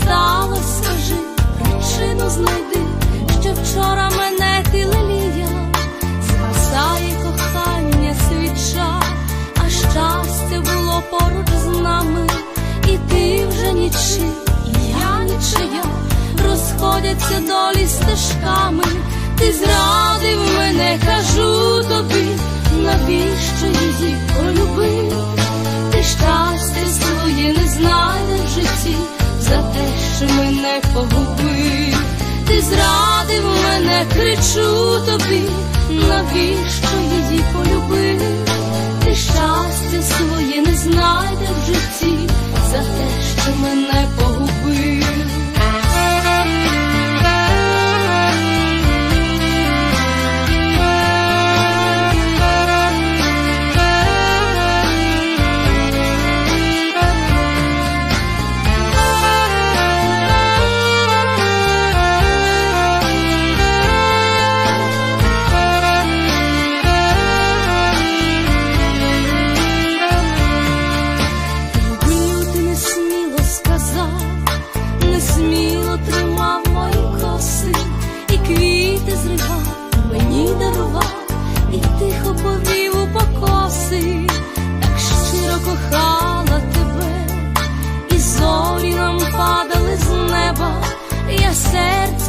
Стало, скажи, причину знайди, що вчора мене ти лелія, спасає кохання свіча, а щастя було поруч з нами, і ти вже нічий, і я нічия, розходяться долі стежками, ти зрадив мене, кажу тобі, навіщо її полюбив, ти щастя своє не знайде в житті за те, що мене погубив. Ти зрадив мене, кричу тобі, навіщо її полюбив? Ти щастя своє не знайде в житті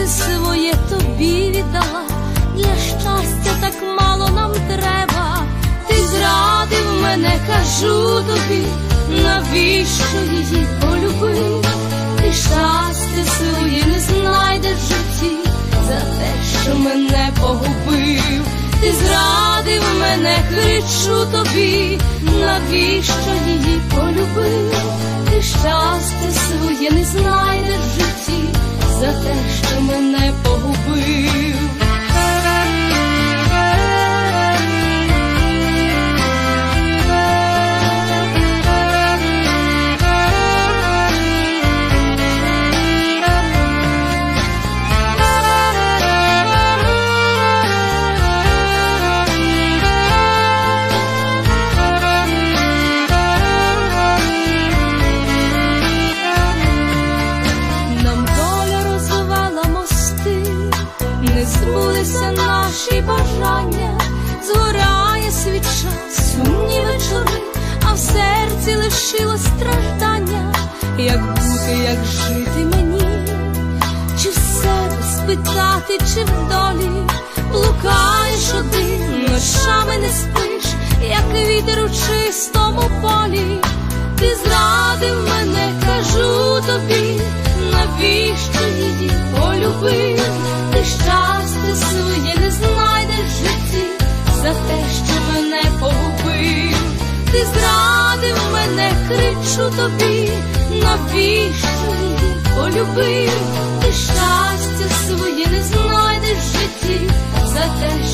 серце своє тобі віддала, для щастя так мало нам треба, ти зрадив мене, кажу тобі, навіщо її полюбив? Ти щастя своє не знайдеш в житті за те, що мене погубив, ти зрадив мене, кричу тобі, навіщо її полюбив? Ти щастя своє збулися наші бажання, згоряє свіча, сумні вечори, а в серці лишилось страждання, як бути, як жити мені, чи в спитати, чи в долі блукаєш один, ночами не спиш, як вітер у чистому полі. Ти зрадив мене, кажу тобі, навіщо її полюбив? кричу тобі, навіщо її полюбив, ти щастя своє не знайдеш в житті за те.